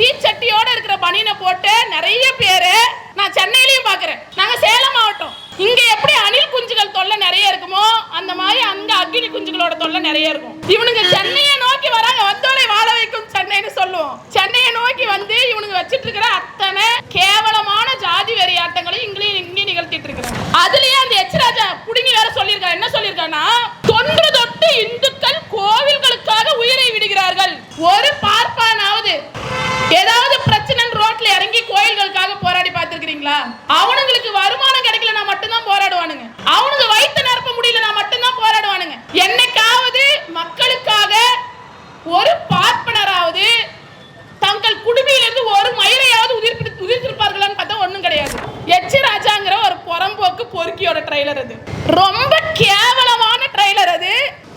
தீச்சட்டியோட இருக்கிற பனியனை போட்டு நிறைய பேரு நான் சென்னையிலயும் பாக்குறேன். நாங்க சேலம் மாவட்டம். இங்க எப்படி அணில் குஞ்சுகள் தொல்லை நிறைய இருக்குமோ அந்த மாதிரி அங்க அக்னி குஞ்சுகளோட தொல்லை நிறைய இருக்கும். இவனுங்க சென்னையை நோக்கி வராங்க. வந்தோலை வாழ வைக்கும் சென்னைன்னு சொல்லுவோம். சென்னையை நோக்கி வந்து இவனுங்க வச்சிட்டு இருக்கிற அத்தனை கேவலமான ஜாதி வெறி ஆட்டங்களையும் இங்கேயும் இங்கேயும் நிகழ்த்திட்டு இருக்கிறாங்க. அதுலயே அந்த எச்ராஜா புடுங்கி வேற சொல்லியிருக்காரு என்ன சொல்லியிருக்காருன்னா தொன்று இந்துக்கள் கோவில்களுக்காக உயிரை விடுகிறார்கள். ஒரு பார்ப்பானாவது ஏதாவது பிரச்சனை ரோட்ல இறங்கி கோயில்களுக்காக போராடி பார்த்திருக்கீங்களா அவனுங்களுக்கு வருமா கிடைக்கலனா மட்டும்தான் போராடுவானுங்க அவனுங்க வயிற்று நிரப்ப முடியலனா மட்டும்தான் போராடுவானுங்க என்னைக்காவது மக்களுக்காக ஒரு பார்ப்பனராவது தங்கள் குடுமையிலிருந்து ஒரு மயிரையாவது உதிர்ப்பித்து உதிர்த்திருப்பார்களான்னு பார்த்தா ஒண்ணும் கிடையாது எச் ராஜாங்கிற ஒரு புறம்போக்கு பொறுக்கியோட ட்ரைலர் அது ரொம்ப கேவலமான ட்ரைலர் அது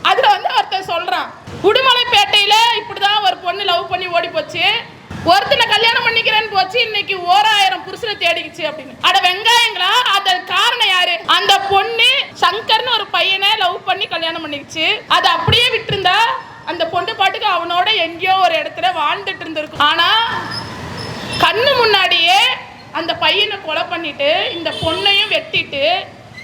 அதுல வந்து ஒருத்தன் சொல்றான் உடுமலைப்பேட்டையில இப்படிதான் ஒரு பொண்ணு லவ் பண்ணி ஓடி போச்சு ஒருத்தனை கல்யாணம் பண்ணிக்கிறேன்னு போச்சு இன்னைக்கு ஓராயிரம் புருஷனை தேடிக்குச்சு அப்படின்னு அட வெங்காயங்களா அது காரணம் யாரு அந்த பொண்ணு சங்கர்னு ஒரு பையனை லவ் பண்ணி கல்யாணம் அது அப்படியே விட்டுருந்தா அந்த பொண்ணு பாட்டுக்கு அவனோட எங்கேயோ ஒரு இடத்துல வாழ்ந்துட்டு இருந்திருக்கும். ஆனா கண்ணு முன்னாடியே அந்த பையனை கொலை பண்ணிட்டு இந்த பொண்ணையும் வெட்டிட்டு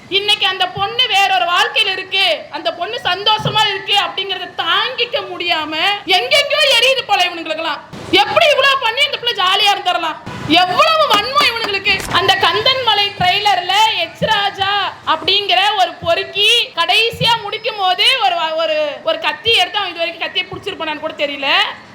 இன்னைக்கு அந்த பொண்ணு வேற ஒரு வாழ்க்கையில இருக்கு அந்த பொண்ணு சந்தோஷமா இருக்கு அப்படிங்கறத தாங்கிக்க முடியாம எங்கெங்கயோ எரியுது போல இவனுங்களுக்கெல்லாம். எப்படி இவ்வளவு பண்ணி அந்த பிள்ளை ஜாலியா இருந்துடலாம்? எவ்வளவு வன்மம் இருக்கு. அந்த கந்தன்மலை ட்ரெய்லர்ல எச் ராஜா அப்படிங்கிற ஒரு பொறுக்கி கடைசியா முடிக்கும் போது ஒரு ஒரு ஒரு கத்தி எடுத்து அவன் இது வரைக்கும் கத்தியை பிடிச்சிருப்பானு கூட தெரியல.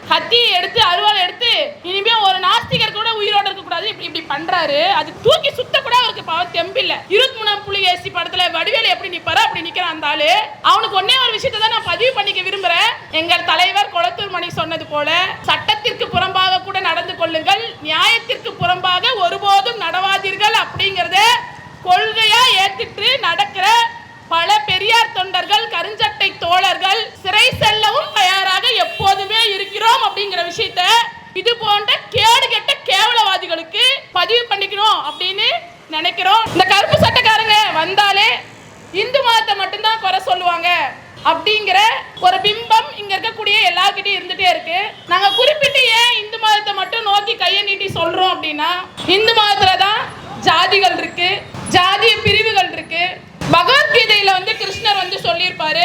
கத்தியை எடுத்து அருவாளை எடுத்து இனிமே ஒரு நாஸ்திகர் கூட உயிரோட இருக்க கூடாது இப்படி இப்படி பண்றாரு. அது தூக்கி சுத்த கூட அவருக்கு பவர் தெம்பில்ல. இருபத்தி மூணாம் புள்ளி ஏசி படத்துல வடிவேலு எப்படி நிப்பாரோ அப்படி நிக்கிறான் அந்த ஆளு. அவனுக்கு ஒன்னே ஒரு விஷயத்தை தான் நான் பதிவு பண்ணிக்க விரும்புறேன். எங்கள் தலைவர் கொளத்தூர் மணி சொன்னது போல சட்டத்திற்கு புறம்பாக கூட நடந்து கொள்ளுங்கள். நியாயத்திற்கு புறம்பாக ஒருபோதும் நடவாதீர்கள் அப்படிங்கறத கொள்கையா ஏத்துட்டு நடக்கிற பல பெரியார் தொண்டர்கள் கருஞ்சட்டை தோழர்கள் சிறை செல்லவும் தயாராக எப்போதுமே இருக்கிறோம் அப்படிங்கிற விஷயத்த இது போன்ற கேடு கெட்ட கேவலவாதிகளுக்கு பதிவு பண்ணிக்கணும் அப்படின்னு நினைக்கிறோம். இந்த கருப்பு சட்டக்காரங்க வந்தாலே இந்து மதத்தை மட்டும்தான் குறை சொல்லுவாங்க அப்படிங்கிற ஒரு பிம்பம் இங்க இருக்கக்கூடிய எல்லாருக்கிட்டையும் இருந்துட்டே இருக்கு. நாங்க குறிப்பிட்டு ஏன் இந்து மதத்தை மட்டும் நோக்கி கையை நீட்டி சொல்றோம் அப்படின்னா இந்து மதத்துல தான் ஜாதிகள் இருக்கு ஜாதிய பிரிவுகள் இருக்கு பகவத்கீதையில வந்து கிருஷ்ணர் வந்து சொல்லியிருப்பாரு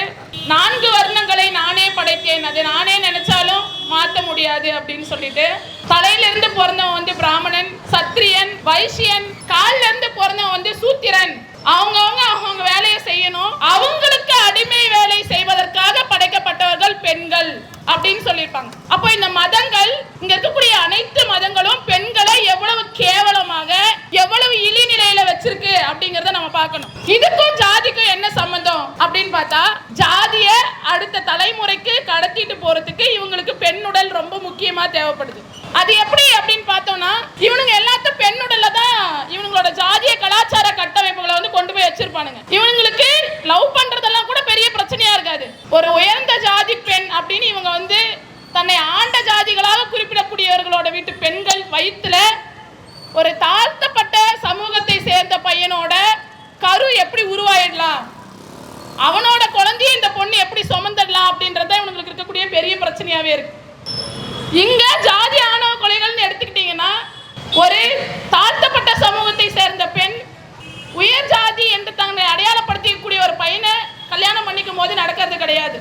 நான்கு வர்ணங்களை நானே படைத்தேன். அதை நானே நினைச்சாலும் மாத்த முடியாது அப்படின்னு சொல்லிட்டு. தலையில இருந்து பிறந்தவன் வந்து பிராமணன் சத்திரியன் வைசியன் கால்ல இருந்து பிறந்தவன் வந்து சூத்திரன். அவங்கவுங்க அவங்க வேலையை செய்யணும். அவங்களுக்கு அடிமை வேலை செய்வதற்காக படைக்கப்பட்டவர்கள் பெண்கள் அப்படின்னு சொல்லியிருப்பாங்க. அப்போ இந்த மதங்கள் இங்க இருக்க அனைத்து மதங்களும் பெண்களை எவ்வளவு கேவலமாக எவ்வளவு இழிநிலையில வச்சிருக்கு அப்படிங்கறத நம்ம பார்க்கணும். இதுக்கும் ஜாதிக்கும் என்ன சம்பந்தம்? அப்படின்னு பார்த்தா ஜாதிய அடுத்த தலைமுறைக்கு கடத்திட்டு போறதுக்கு இவங்களுக்கு பெண்ணுடல் ரொம்ப முக்கியமா தேவைப்படுது. அது எப்படி அப்படின்னு பார்த்தோம்னா இவனுங்க எல்லாத்தையும் பெண்ணுடல்ல தான் இவனுங்களோட ஜாதிய கலாச்சார கட்டமைப்புகளை வந்து கொண்டு போய் வச்சிருப்பானுங்க. இவங்களுக்கு லவ் பண்றதெல்லாம் கூட பெரிய பிரச்சனையா இருக்காது. ஒரு உயர்ந்த ஜாதி பெண் அப்படின்னு இவங்க வந்து தன்னை ஆண்ட ஜாதிகளாக குறிப்பிடக்கூடியவர்களோட வீட்டு பெண்கள் வயிற்றுல ஒரு தாழ்த்தப்பட்ட சமூகத்தை சேர்ந்த பையனோட கரு எப்படி உருவாயிடலாம்? அவனோட குழந்தைய இந்த பொண்ணு எப்படி சுமந்துடலாம் அப்படின்றத இவங்களுக்கு இருக்கக்கூடிய பெரிய பிரச்சனையாவே இருக்கு. இங்க ஜாதி ஆணவ கொலைகள்னு எடுத்துக்கிட்டீங்கன்னா ஒரு தாழ்த்தப்பட்ட சமூகத்தை சேர்ந்த பெண் உயர் ஜாதி என்று தங்களை அடையாளப்படுத்திக்கக்கூடிய ஒரு பையனை கல்யாணம் பண்ணிக்கும் போது நடக்கிறது கிடையாது.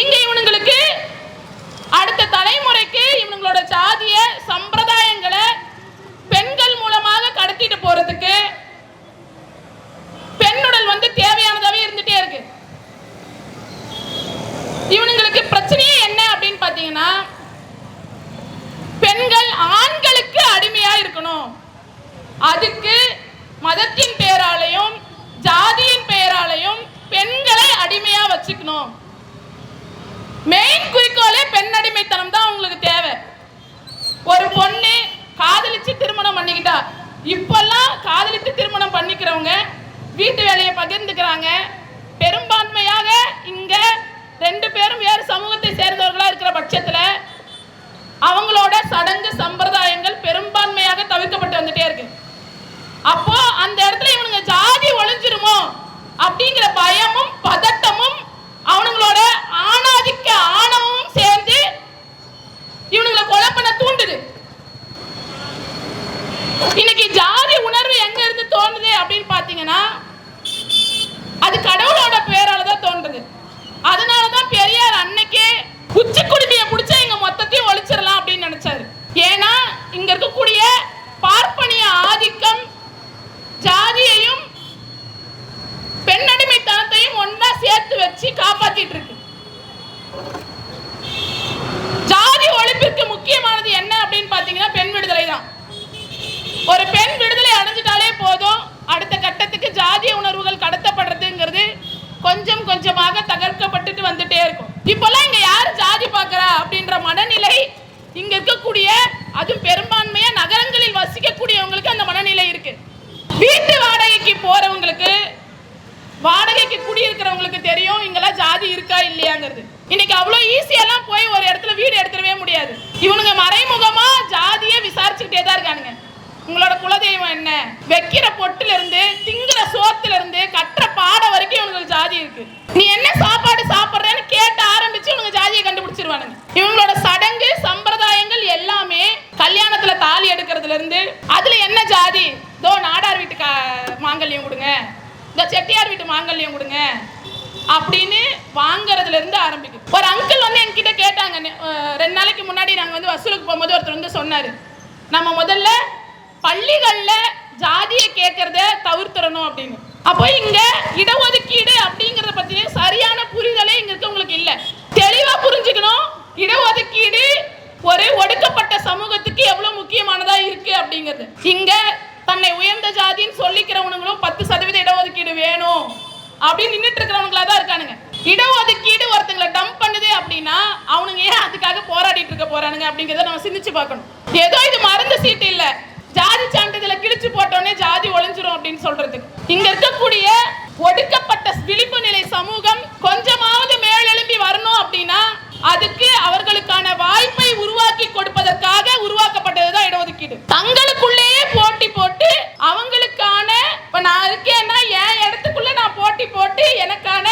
இங்க இவனுங்களுக்கு அடுத்த தலைமுறைக்கு இவனுங்களோட ஜாதியை வீட்டு வேலையை பகிர்ந்துக்கிறாங்க. பெரும்பான்மையாக இங்கே ரெண்டு பேரும் வேறு சமூகத்தை சேர்ந்தவர்களாக இருக்கிற பட்சத்தில் அவங்களோட சடங்கு சம்பிரதாயங்கள் பெரும்பான்மையாக தவிர்க்கப்பட்டு வந்துட்டே இருக்கு. அப்போ அந்த இடத்துல இவனுங்க ஜாதி ஒழிஞ்சிருமோ அப்படிங்கிற பயமும் பதட்டமும் அவனுங்களோட ஆணாதிக்க ஆணவமும் சேர்ந்து இவனுங்களை கொலை பண்ண தூண்டுது. இன்னைக்கு ஜாதி உணர்வு எங்க இருந்து தோணுது அப்படின்னு பாத்தீங்கன்னா அது கடவுளோட பேரால தான் தோன்றுது. இன்னைக்கு அவ்வளோ ஈஸியெல்லாம் போய் ஒரு இடத்துல வீடு எடுத்துடவே முடியாது. இவனுங்க மறைமுகமா ஜாதியை விசாரிச்சுக்கிட்டே தான் இருக்கானுங்க. உங்களோட குலதெய்வம் என்ன? வைக்கிற பொட்டுல இருந்து திங்கிற சோத்துல இருந்து கட்டுற பாட வரைக்கும் இவங்களுக்கு ஜாதி இருக்கு. நீ என்ன சாப்பாடு சாப்பிட்றேன்னு கேட்டு ஆரம்பிச்சு இவங்க ஜாதியை கண்டுபிடிச்சிருவானுங்க. இவங்களோட சடங்கு சம்பிரதாயங்கள் எல்லாமே கல்யாணத்துல தாலி எடுக்கிறதுல இருந்து அதுல என்ன ஜாதி? இதோ நாடார் வீட்டு கா- மாங்கல்யம் கொடுங்க. இந்த செட்டியார் வீட்டு மாங்கல்யம் கொடுங்க. அப்படின்னு வாங்குறதுல இருந்து ஆரம்பிக்கும். ஒரு அங்கிள் வந்து என்கிட்ட கேட்டாங்க. ரெண்டு நாளைக்கு முன்னாடி நாங்கள் வந்து வசூலுக்கு போகும்போது ஒருத்தர் வந்து சொன்னாரு. நம்ம முதல்ல பள்ளிகளில் ஜாதியை கேட்கறத தவிர்த்துறணும் அப்படின்னு. அப்போ இங்க இடஒதுக்கீடு அப்படிங்கறத பத்தி சரியான புரிதலே இங்க இருக்கவங்களுக்கு இல்ல. தெளிவா புரிஞ்சுக்கணும். இடஒதுக்கீடு ஒரு ஒடுக்கப்பட்ட சமூகத்துக்கு எவ்வளவு முக்கியமானதா இருக்கு அப்படிங்கிறது. இங்க தன்னை உயர்ந்த ஜாதின்னு சொல்லிக்கிறவனுங்களும் பத்து சதவீத இடஒதுக்கீடு வேணும். அப்படின்னு நின்றுட்டு இருக்கிறவங்களா தான் இடஒதுக்கீடு ஒருத்தங்களை டம்ப் பண்ணுது அப்படின்னா அவனுங்க ஏன் அதுக்காக போராடிட்டு இருக்க போறானுங்க அப்படிங்கிறத நம்ம சிந்திச்சு பார்க்கணும். ஏதோ இது மருந்து சீட்டு இல்ல. ஜாதி சான்றிதழ கிழிச்சு போட்டோன்னே ஜாதி ஒளிஞ்சிரும் அப்படின்னு சொல்றதுக்கு. இங்க இருக்கக்கூடிய ஒடுக்கப்பட்ட விழிப்பு நிலை சமூகம் கொஞ்சமாவது மேலெழும்பி வரணும் அப்படின்னா அதுக்கு அவர்களுக்கான வாய்ப்பை உருவாக்கி கொடுப்பதற்காக உருவாக்கப்பட்டதுதான் இடஒதுக்கீடு. தங்களுக்குள்ளேயே போட்டி போட்டு அவங்களுக்கான இப்ப நான் இருக்கேன்னா என் இடத்துக்குள்ள நான் போட்டி போட்டு எனக்கான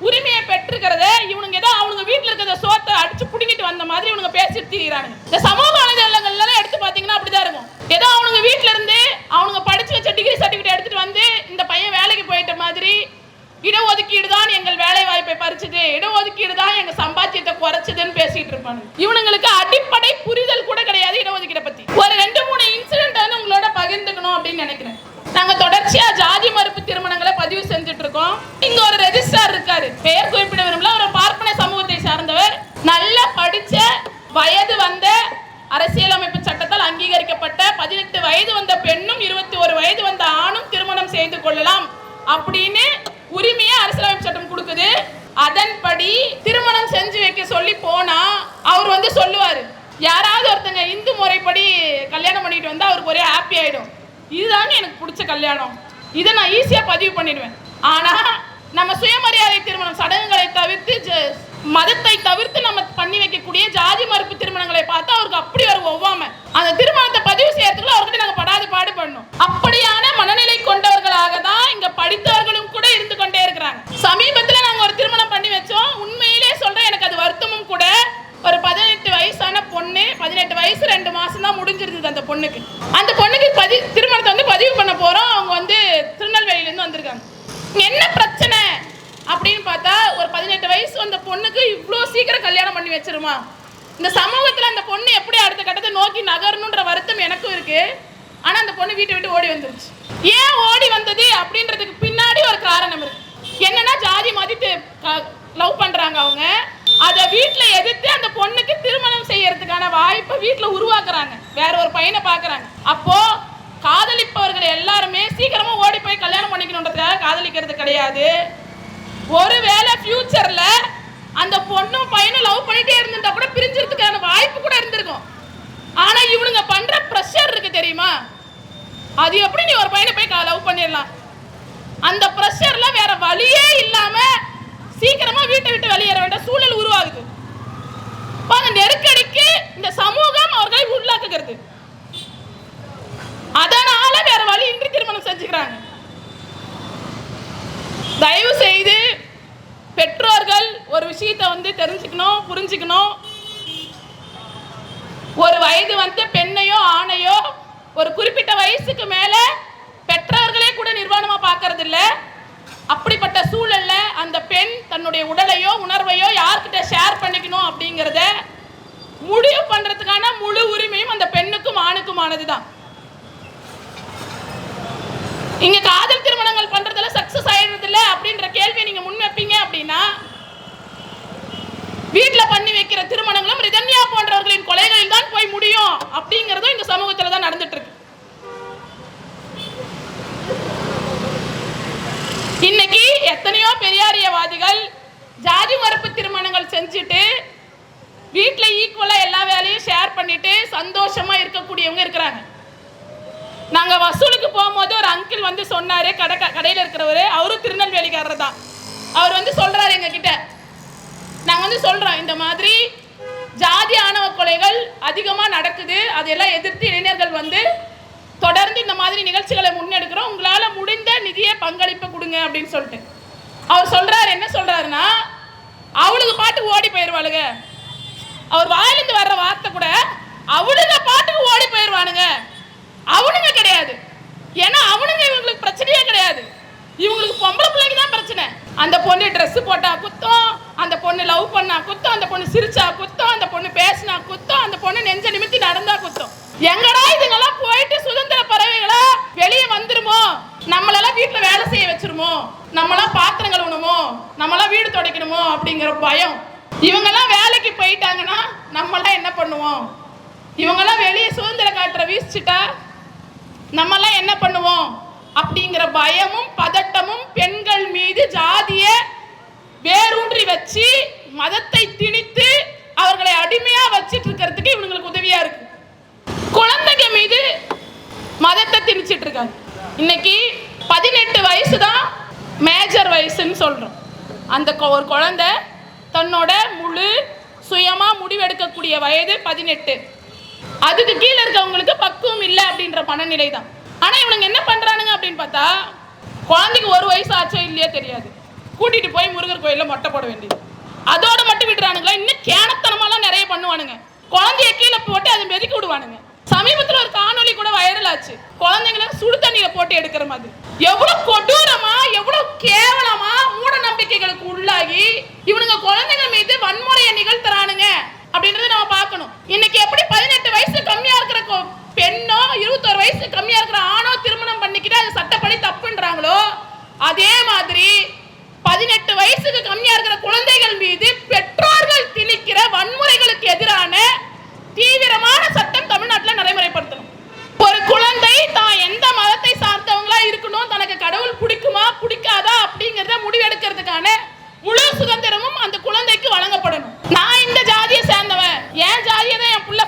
உரிமையை பெற்றுக்கிறத இவனுங்க ஏதோ அவனுங்க வீட்டில் இருக்கிற சோத்தை அடிச்சு பிடிங்கிட்டு வந்த மாதிரி இவனுங்க பேசிட்டு திரியிறானுங்க இந்த சமூக வலைதளங்கள்லாம் எடுத்து பார்த்தீங்கன்னா அப்படிதான் இருக்கும். ஏதோ அவனுங்க வீட்டில இருந்து அவனுங்க படிச்சு வச்ச டிகிரி சர்டிஃபிகேட் எடுத்துட்டு வந்து இந்த பையன் வேலைக்கு போயிட்ட மாதிரி இடஒதுக்கீடு தான் எங்கள் வேலை வாய்ப்பை பறிச்சது இடஒதுக்கீடு தான் எங்க சம்பாத்தியத்தை குறைச்சதுன்னு பேசிட்டு இருப்பாங்க இவனுங்களுக்கு அடிப்படை புரிதல் கூட கிடையாது இடஒதுக்கீடை பத்தி. ஒரு ரெண்டு மூணு இன்சிடென்ட் வந்து உங்களோட பகிர்ந்துக்கணும் அப்படின்னு நினைக்கிறேன். நாங்க தொடர்ச்சியா ஜாதி மறுப்பு திருமணங்களை பதிவு செஞ்சுட்டு இருக்கோம் இங்க ஒரு ரெஜிஸ்டார் இருக்காரு. பெயர் குறிப்பிட விரும்பல. ஒரு பார்ப்பன சமூகத்தை சார்ந்தவர். நல்லா படிச்ச வயது வந்த அரசியலமைப்பு சட்டத்தால் அங்கீகரிக்கப்பட்ட பதினெட்டு வயது வந்த பெண்ணும் இருபத்தி ஒரு வயது வந்த ஆணும் திருமணம் செய்து கொள்ளலாம் அப்படின்னு உரிமையை அரசியலமைப்பு சட்டம் கொடுக்குது. அதன்படி திருமணம் செஞ்சு வைக்க சொல்லி போனா அவர் வந்து சொல்லுவாரு. யாராவது ஒருத்தங்க இந்து முறைப்படி கல்யாணம் பண்ணிட்டு வந்தா அவருக்கு ஒரே ஹாப்பி ஆயிடும். இதுதான் எனக்கு பிடிச்ச கல்யாணம். இதை நான் ஈஸியா பதிவு பண்ணிடுவேன். ஆனா நம்ம சுயமரியாதை திருமணம் சடங்குகளை தவிர்த்து மதத்தை தவிர்த்து நம்ம பண்ணி வைக்கக்கூடிய ஜாதி மறுப்பு திருமணங்களை பார்த்து அவருக்கு அப்படி ஒரு ஒவ்வாம. அந்த திருமணத்தை பதிவு செய்யறதுக்குள்ள அவர்கிட்ட நாங்கள் படாது பாடு பண்ணோம். அப்படியான மனநிலை கொண்டவர்களாக தான் இங்க படித்தவர்களும் கூட இருந்து கொண்டே இருக்கிறாங்க. சமீபத்துல நாங்க ஒரு திருமணம் பண்ணி வச்சோம். உண்மையிலே சொல்றேன் எனக்கு அது வருத்தமும் கூட. ஒரு பதினெட்டு வயசான பொண்ணு பதினெட்டு வயசு ரெண்டு மாசம் தான் முடிஞ்சிருந்தது அந்த பொண்ணுக்கு. அந்த பொண்ணுக்கு பதி போகிறோம் அவங்க வந்து திருநெல்வேலியில இருந்து வந்திருக்காங்க என்ன பிரச்சனை? அப்படின்னு பார்த்தா ஒரு பதினெட்டு வயசு அந்த பொண்ணுக்கு இவ்வளோ சீக்கிரம் கல்யாணம் பண்ணி வச்சிருமா? இந்த சமூகத்தில் அந்த பொண்ணு எப்படி அடுத்த கட்டத்தை நோக்கி நகரணுன்ற வருத்தம் எனக்கும் இருக்கு. ஆனால் அந்த பொண்ணு வீட்டை விட்டு ஓடி வந்துருச்சு. ஏன் ஓடி வந்தது அப்படின்றதுக்கு பின்னாடி ஒரு காரணம் இருக்கு. என்னன்னா ஜாதி மதித்து லவ் பண்ணுறாங்க அவங்க. அதை வீட்டில் எதிர்த்து அந்த பொண்ணுக்கு திருமணம் செய்யறதுக்கான வாய்ப்பை வீட்டில் உருவாக்குறாங்க. வேற ஒரு பையனை பார்க்குறாங்க அப்போது காதலிப்பவர்கள் எல்லாருமே சீக்கிரமா ஓடி போய் கல்யாணம் பண்ணிக்கணுன்றதுக்காக காதலிக்கிறது கிடையாது. ஒருவேளை ஃபியூச்சர்ல அந்த பொண்ணும் பையனும் லவ் பண்ணிட்டே இருந்திருந்தா கூட பிரிஞ்சிருக்கிறதுக்கான வாய்ப்பு கூட இருந்திருக்கும். ஆனா இவனுங்க பண்ற ப்ரெஷர் இருக்கு தெரியுமா? அது எப்படி நீ ஒரு பையனை போய் லவ் பண்ணிடலாம்? அந்த ப்ரெஷர்ல வேற வழியே இல்லாம சீக்கிரமா வீட்டை விட்டு வெளியேற வேண்டிய சூழல் உருவாகுது. அந்த நெருக்கடிக்கு இந்த சமூகம் அவர்களை உள்ளாக்குகிறது அதனால வேற வழி இன்றி திருமணம் தயவு செய்து பெற்றோர்கள் ஒரு விஷயத்தை வந்து தெரிஞ்சுக்கணும் புரிஞ்சுக்கணும். ஒரு வயது வந்து பெண்ணையோ ஆணையோ ஒரு குறிப்பிட்ட வயசுக்கு மேல பெற்றோர்களே கூட நிர்வாணமா பார்க்கறது இல்ல அப்படிப்பட்ட சூழல்ல அந்த பெண் தன்னுடைய உடலையோ உணர்வையோ யார்கிட்ட ஷேர் பண்ணிக்கணும் அப்படிங்கிறத முடிவு பண்றதுக்கான முழு உரிமையும் அந்த பெண்ணுக்கும் ஆணுக்குமானதுதான். இங்க காதல் திருமணங்கள் பண்றதுல சக்சஸ் ஆயிடுறது இல்ல அப்படின்ற கேள்வியை நீங்க முன் வைப்பீங்க அப்படின்னா வீட்டில் பண்ணி வைக்கிற திருமணங்களும் ரிதன்யா போன்றவர்களின் கொலைகளில் தான் போய் முடியும் அப்படிங்கறதும் இந்த சமூகத்துல தான் நடந்துட்டு இருக்கு இன்னைக்கு எத்தனையோ பெரியாரியவாதிகள் ஜாதி மறுப்பு திருமணங்கள் செஞ்சுட்டு வீட்டில் ஈக்குவலாக எல்லா வேலையும் ஷேர் பண்ணிட்டு சந்தோஷமா இருக்கக்கூடியவங்க இருக்கிறாங்க. நாங்கள் வசூல் போகும்போது ஒரு அங்கிள் வந்து சொன்னார் கடை கடையில் இருக்கிறவர் அவரும் திருநெல்வேலிக்காரர் தான். அவர் வந்து சொல்கிறாரு எங்ககிட்ட. நாங்கள் வந்து சொல்கிறோம் இந்த மாதிரி ஜாதி ஆணவ கொலைகள் அதிகமாக நடக்குது அதையெல்லாம் எதிர்த்து இளைஞர்கள் வந்து தொடர்ந்து இந்த மாதிரி நிகழ்ச்சிகளை முன்னெடுக்கிறோம் உங்களால் முடிந்த நிதியை பங்களிப்பு கொடுங்க அப்படின்னு சொல்லிட்டு. அவர் சொல்கிறார் என்ன சொல்கிறாருன்னா அவளுக்கு பாட்டுக்கு ஓடி போயிடுவாளுங்க அவர் வாயிலிருந்து வர்ற வார்த்தை கூட அவளுங்க பாட்டுக்கு ஓடி போயிடுவானுங்க அவனுங்க கிடையாது. ஏன்னா அவனுங்க இவங்களுக்கு பிரச்சனையே கிடையாது. இவங்களுக்கு பொம்பளை பிள்ளைக்கு தான் பிரச்சனை. அந்த பொண்ணு ட்ரெஸ் போட்டா குத்தம் அந்த பொண்ணு லவ் பண்ணா குத்தம் அந்த பொண்ணு சிரிச்சா குத்தம் அந்த பொண்ணு பேசினா குத்தம் அந்த பொண்ணு நெஞ்ச நிமித்தி நடந்தா குத்தம். எங்கடா இதுங்கெல்லாம் போயிட்டு சுதந்திர பறவைகளா வெளியே வந்துருமோ? நம்மளெல்லாம் வீட்டுல வேலை செய்ய வச்சிருமோ? நம்மளாம் பாத்திரம் கழுவணுமோ? நம்மளாம் வீடு துடைக்கணுமோ? அப்படிங்கிற பயம். இவங்கெல்லாம் வேலைக்கு போயிட்டாங்கன்னா நம்மளாம் என்ன பண்ணுவோம்? இவங்கெல்லாம் வெளியே சுதந்திர காற்றை வீசிச்சிட்டா நம்மெல்லாம் என்ன பண்ணுவோம்? அப்படிங்கிற பயமும் பதட்டமும் பெண்கள் மீது ஜாதிய வேரூன்றி வச்சு மதத்தை திணித்து அவர்களை அடிமையா வச்சிட்டு இருக்கிறதுக்கு இவங்களுக்கு உதவியா இருக்கு. குழந்தைங்க மீது மதத்தை திணிச்சிட்டு இருக்காங்க. இன்னைக்கு பதினெட்டு வயசு தான் மேஜர் வயசுன்னு சொல்றோம். அந்த ஒரு குழந்தை தன்னோட முழு சுயமா முடிவெடுக்கக்கூடிய வயது பதினெட்டு. அதுக்கு கீழே இருக்கவங்களுக்கு பக்குவம் இல்லை அப்படின்ற மனநிலை தான் ஆனா இவனுங்க என்ன பண்றானுங்க அப்படின்னு பார்த்தா குழந்தைக்கு ஒரு வயசு ஆச்சோ இல்லையோ தெரியாது. கூட்டிட்டு போய் முருகர் கோயில்ல மொட்டை போட வேண்டியது. அதோட மட்டும் விடுறானுங்களா இன்னும் கேனத்தனமாலாம் நிறைய பண்ணுவானுங்க. குழந்தைய கீழே போட்டு அதை மெதிக்க விடுவானுங்க. சமீபத்துல ஒரு காணொலி கூட வைரல் ஆச்சு. குழந்தைங்களை சுடு தண்ணியில போட்டு எடுக்கிற மாதிரி. எவ்வளவு கொடூரமா எவ்வளவு கேவலமா மூட நம்பிக்கைகளுக்கு உள்ளாகி இவனுங்க குழந்தைங்க மீது வன்முறையை நிகழ்த்துறானுங்க அப்படின்றத நம்ம பார்க்கணும் இன்னைக்கு எப்படி பதினெட்டு வயசு கம்மியா இருக்கிற கொ- பெண்ணோ இருபத்தோரு வயசு கம்மியா இருக்கிற ஆணோ திருமணம் பண்ணிக்கிட்டு அது சட்டப்படி தப்புன்றாங்களோ அதே மாதிரி பதினெட்டு வயசுக்கு கம்மியா இருக்கிற குழந்தைகள் மீது பெற்றோர்கள் திணிக்கிற வன்முறைகளுக்கு எதிரான தீவிரமான சட்டம் தமிழ்நாட்டில் நடைமுறைப்படுத்தணும். ஒரு குழந்தை தான் எந்த மதத்தை சார்ந்தவங்களா இருக்கணும் தனக்கு கடவுள் பிடிக்குமா பிடிக்காதா அப்படிங்கிறத முடிவெடுக்கிறதுக்கான முழு சுதந்திரமும் அந்த குழந்தைக்கு வழங்கப்படணும் நான் இந்த ஜாதியை சேர்ந்தவன் என் ஜாதியை தான் என் புள்ள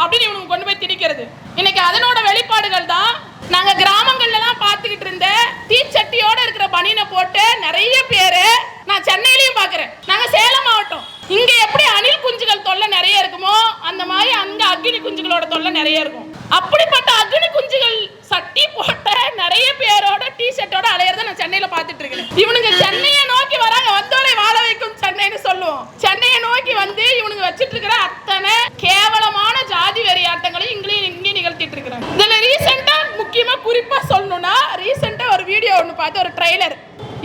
அப்படின்னு இவனுக்கு கொண்டு போய் திணிக்கிறது. இன்னைக்கு அதனோட வெளிப்பாடுகள் தான் நாங்க கிராமங்கள்ல எல்லாம் பார்த்துக்கிட்டு இருந்த தீச்சட்டியோட இருக்கிற பனியனை போட்டு நிறைய பேரு நான் சென்னையிலயும் பாக்குறேன் நாங்க சேலம் மாவட்டம். இங்க எப்படி அணில் குஞ்சுகள் தொல்லை நிறைய இருக்குமோ அந்த மாதிரி அங்க அக்னி குஞ்சுகளோட தொல்லை நிறைய இருக்கும். அப்படிப்பட்ட அக்னி குஞ்சுகள் சட்டி போட்ட நிறைய பேரோட டி ஷர்ட்டோட அலையறத நான் சென்னையில பாத்துட்டு இருக்கேன். இவனுங்க சென்னையை நோக்கி வராங்க வந்தோரை வாழ வைக்கும் சென்னைன்னு சொல்லுவோம். சென்னையை நோக்கி வந்து இவனுங்க வச்சிட்டு இருக்கிற அத்தனை கேவலமான ஜாதி வெறி ஆட்டங்களையும் இங்கேயும் இங்கேயும் நிகழ்த்திட்டு இருக்கிறாங்க. இதுல ரீசெண்டா முக்கியமா குறிப்பா சொல்லணும்னா ரீசெண்டா ஒரு வீடியோ ஒன்று பார்த்து ஒரு ட்ரைலர்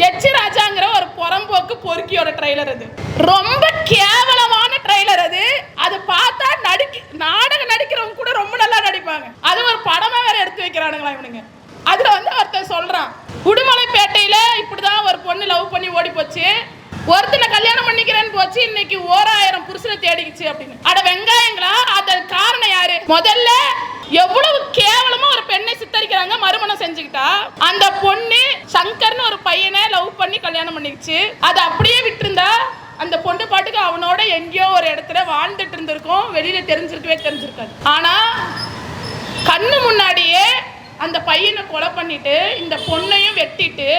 எச் ராஜாங்கிற ஒரு புறம்போக்கு பொறுக்கியோட ட்ரைலர் அது. ரொம்ப கேவலமான ட்ரைலர் அது. அது பார்த்தா நடிக்க நாடகம் நடிக்கிறவங்க கூட அது ஒரு படமா வேற எடுத்து வைக்கிறானுங்களா இவனுங்க. அதுல வந்து ஒருத்தன் சொல்றான் உடுமலைப்பேட்டையில இப்படிதான் ஒரு பொண்ணு லவ் பண்ணி ஓடி போச்சு. ஒருத்தனை கல்யாணம் பண்ணிக்கிறேன்னு போச்சு. இன்னைக்கு ஓராயிரம் புருஷனை தேடிக்குச்சு அப்படின்னு. அட வெங்காயங்களா? அதன் காரணம் யாரு? முதல்ல எவ்வளவு கேவலமா ஒரு பெண்ணை சித்தரிக்கிறாங்க மறுமணம் செஞ்சுக்கிட்டா. அந்த பொண்ணு சங்கர்னு ஒரு பையனை லவ் பண்ணி கல்யாணம் பண்ணிக்கிச்சு. அது அப்படியே விட்டுருந்தா அந்த பொண்ணு பாட்டுக்கு அவனோட எங்கேயோ ஒரு இடத்துல வாழ்ந்துட்டு இருந்திருக்கும். வெளியில தெரிஞ்சிருக்கவே தெரிஞ்சிருக்காது. ஆனா கண்ணு முன்னாடியே அந்த பையனை கொலை பண்ணிட்டு இந்த பொண்ணையும் வெட்டிட்டு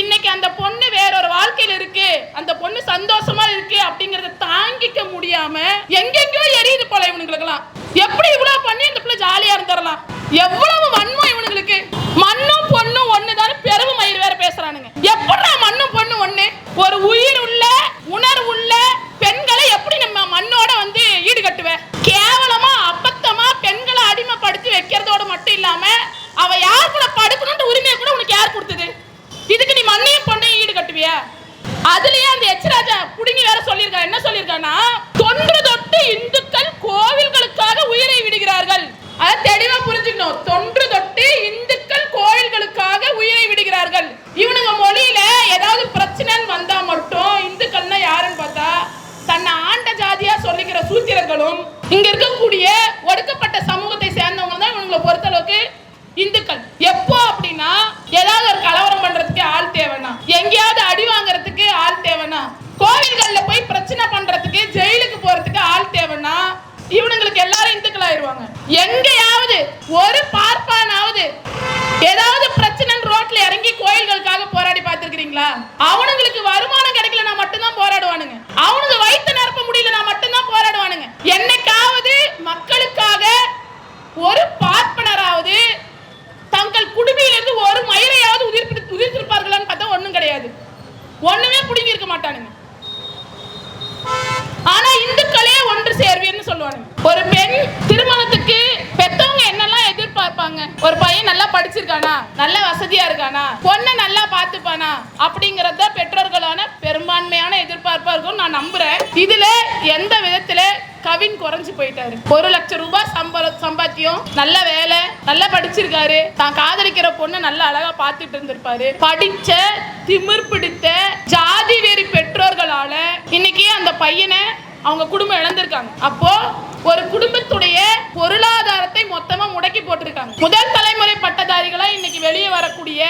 இன்னைக்கு அந்த பொண்ணு வேறொரு வாழ்க்கையில் இருக்கு அந்த பொண்ணு சந்தோஷமா இருக்கு அப்படிங்கறத தாங்கிக்க முடியாம எங்கெங்கயோ எரியுது போல இவனுங்களுக்கெல்லாம். எப்படி இவ்வளவு பண்ணி அந்த பிள்ளை ஜாலியா இருந்துடலாம்? எவ்வளவு வன்மம் இவனுங்களுக்கு. மண்ணும் பொண்ணும் ஒண்ணுதானே பெருவு மயில் வேற பேசுறானுங்க. எப்படி மண்ணும் பொண்ணு ஒண்ணு? ஒரு உயிர் உள்ள உணர்வுள்ள பெண்களை எப்படி நம்ம மண்ணோட வந்து ஈடுகட்டுவேன் கேவலமா அபத்தமா பெண்களை அடிமைப்படுத்தி வைக்கிறதோட மட்டும் இல்லாம அவ யார் கூட படுக்கணும்ன்ற உரிமையை கூட உனக்கு யார் கொடுத்தது இதுக்கு நீ பொண்ணையும் பொண்ணையும் ஈடு கட்டுவியா அதுலயே அந்த எச் ராஜா புடுங்கி வேற சொல்லியிருக்கா என்ன சொல்லியிருக்கான்னா தொன்று தொட்டு இந்துக்கள் கோவில்களுக்காக உயிரை விடுகிறார்கள். அதை தெளிவா புரிஞ்சுக்கணும். தொன்று தொட்டு இந்துக்கள் கோவில்களுக்காக உயிரை விடுகிறார்கள். இவனுங்க மொழியில ஏதாவது பிரச்சனைன்னு வந்தா மட்டும் இந்துக்கள்னா யாருன்னு பார்த்தா தன்னை ஆண்ட ஜாதியா சொல்லிக்கிற சூத்திரர்களும் இங்க இருக்கக்கூடிய ஒடுக்கப்பட்ட சமூகத்தை சேர்ந்தவங்க தான் இவங்களை பொறுத்தளவுக்கு இந்துக்கள். எப்போ அப்படின்னா ஏதாவது ஒரு கலவரம் பண்றதுக்கு ஆள் தேவைன்னா எங்கேயாவது அடி வாங்குறதுக்கு ஆள் தேவைன்னா எல்லாரும் இந்துக்கள் ஆயிடுவாங்க எங்கேயாவது ஒரு பார்ப்பானாவது ஏதாவது பிரச்சனை ரோட்ல இறங்கி கோயில்களுக்காக போராடி பார்த்துருக்கீங்களா அவனுங்களுக்கு வருமானம் கிடைக்கலனா மட்டும்தான் போராடுவானுங்க. அவனுங்க வயிற்று நிரப்ப முடியலனா மட்டும்தான் போராடுவானுங்க. என்னைக்காவது மக்களுக்காக ஒரு பார்ப்பனராவது தங்கள் குடுமையிலிருந்து ஒரு மயிரையாவது உதிர்ப்பித்து உதிர்த்திருப்பார்களான்னு பார்த்தா ஒன்றும் கிடையாது. ஒன்றுமே பிடுங்கியிருக்க இருக்க மாட்டானுங்க ஆனா இந்துக்களே ஒன்று சேர்வீர்னு சொல்லுவானுங்க ஒரு பெண் திருமணத்துக்கு பெத்தவங்க என்னெல்லாம் எதிர்பார்ப்பாங்க? ஒரு பையன் நல்லா படிச்சிருக்கானா? நல்ல வசதியா இருக்கானா? பொண்ணை நல்லா பார்த்துப்பானா? அப்படிங்கறத பெற்றோர்களான பெரும்பான்மையான எதிர்பார்ப்பா இருக்கும் நான் நம்புறேன். இதுல எந்த விதத்துல கவின் குறைஞ்சு போயிட்டாரு? ஒரு லட்சம் ரூபாய் சம்பளம் சம்பாத்தியம் நல்ல வேலை நல்லா படிச்சிருக்காரு. தான் காதலிக்கிற பொண்ணு நல்லா அழகா பார்த்துட்டு இருந்திருப்பாரு. படிச்ச திமிர் பிடித்த ஜாதி வெறி பெற்றோர்களால இன்னைக்கு அந்த பையனை அவங்க குடும்பம் இழந்திருக்காங்க. அப்போ ஒரு குடும்பத்துடைய பொருளாதாரத்தை மொத்தமா முடக்கி போட்டிருக்காங்க. முதல் தலைமுறை பட்டதாரிகளா இன்னைக்கு வெளியே வரக்கூடிய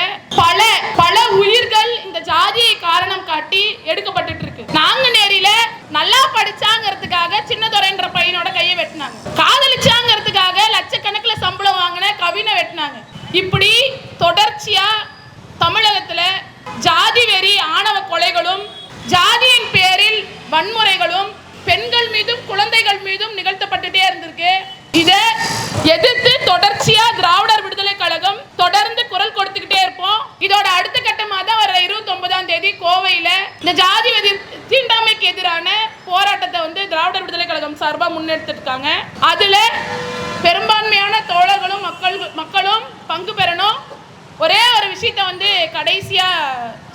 பல பல உயிர்கள் இந்த ஜாதியை காரணம் காட்டி எடுக்கப்பட்டு இருக்கு நாங்குநேரியில நல்லா படிச்சாங்கிறதுக்காக சின்னதுரைன்ற பையனோட கையை வெட்டினாங்க. காதலிச்சாங்கிறதுக்காக லட்சக்கணக்கில் சம்பளம் வாங்கின கவினை வெட்டினாங்க. இப்படி தொடர்ச்சியா தமிழகத்துல ஜாதி வெறி ஆணவ கொலைகளும் ஜாதியின் பேரில் வன்முறைகளும் பெண்கள் மீதும் குழந்தைகள் மீதும் நிகழ்த்தப்பட்டுட்டே இருந்திருக்கு. இதை எதிர்த்து தொடர்ச்சியா திராவிடர் விடுதலை கழகம் தொடர்ந்து குரல் கொடுத்துக்கிட்டே இருப்போம். இதோட அடுத்த கட்டமாக தான் வர இருபத்தி ஒன்பதாம் தேதி கோவையில இந்த ஜாதி வெறி தீண்டாமைக்கு எதிரான போராட்டத்தை வந்து திராவிடர் விடுதலை கழகம் சார்பாக முன்னெடுத்துருக்காங்க. அதுல பெரும்பான்மையான தோழர்களும் மக்கள் மக்களும் பங்கு பெறணும். ஒரே ஒரு விஷயத்த வந்து கடைசியா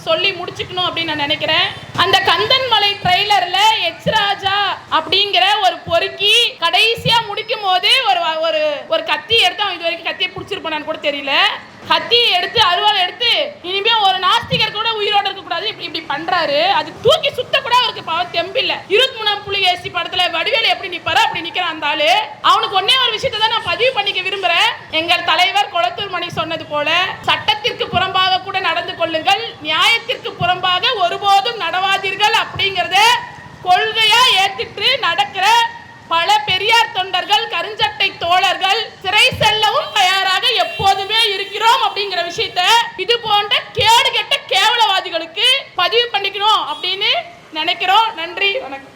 சொல்லி முடிச்சுக்கணும் அப்படின்னு நான் நினைக்கிறேன். அந்த கந்தன்மலை ட்ரெய்லர்ல எச் ராஜா அப்படிங்கிற ஒரு பொறுக்கி கடைசியா முடிக்கும் போது ஒரு ஒரு ஒரு கத்தி எடுத்து அவன் இது வரைக்கும் கத்தியை பிடிச்சிருப்பானு கூட தெரியல. கத்தியை எடுத்து அருவாள் எடுத்து இனிமே ஒரு நாஸ்திகர் கூட உயிரோட இருக்க கூடாது இப்படி இப்படி பண்றாரு. அது தூக்கி சுத்த கூட அவருக்கு பாவ தெம்பில்ல இருபத்தி மூணாம் புள்ளி ஏசி படத்துல வடிவேலு எப்படி நிப்பாரு அப்படி நிக்கிற அந்த ஆளு. அவனுக்கு ஒன்னே ஒரு விஷயத்தை தான் நான் பதிவு பண்ணிக்க விரும்புறேன். எங்கள் தலைவர் குளத்தூர் மணி சொன்னது போல சட்டத்திற்கு புறம்பாக கூட நடந்து கொள்ளுங்கள். நியாயத்திற்கு புறம்பாக ஒருபோதும் நடவாதீர்கள் அப்படிங்கறத கொள்கை முன்னெடுத்து நடக்கிற பல பெரியார் தொண்டர்கள் கருஞ்சட்டை தோழர்கள் சிறை செல்லவும் தயாராக எப்போதுமே இருக்கிறோம் அப்படிங்கிற விஷயத்த இது போன்ற கேடு கேவலவாதிகளுக்கு பதிவு பண்ணிக்கணும் அப்படின்னு நினைக்கிறோம். நன்றி வணக்கம்.